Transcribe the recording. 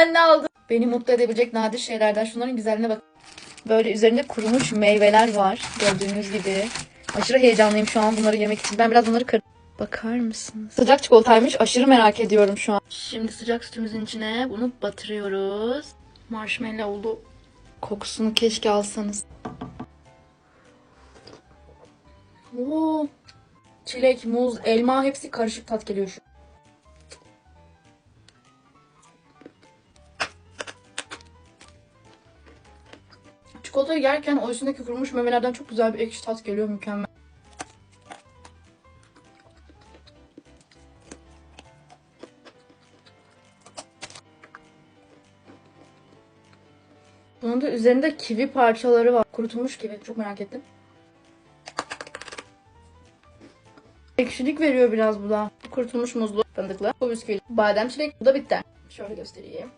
Ben ne aldım? Beni mutlu edebilecek nadir şeylerden şunların güzelliğine bak. Böyle üzerinde kurumuş meyveler var. Gördüğünüz gibi. Aşırı heyecanlıyım şu an bunları yemek için. Ben biraz bunları kır... Bakar mısınız? Sıcak çikolataymış. Aşırı merak ediyorum şu an. Şimdi sıcak sütümüzün içine bunu batırıyoruz. Marshmallowlu kokusunu keşke alsanız. Oo. Çilek, muz, elma hepsi karışık tat geliyor şu. Çikolatayı yerken o üstündeki kurumuş memelerden çok güzel bir ekşi tat geliyor mükemmel. Bunun da üzerinde kivi parçaları var. Kurutulmuş kivi. Çok merak ettim. Ekşilik veriyor biraz bu da. Kurutulmuş muzlu fındıklı. Bu bisküvi. Badem çilek. Bu da bitter. Şöyle göstereyim.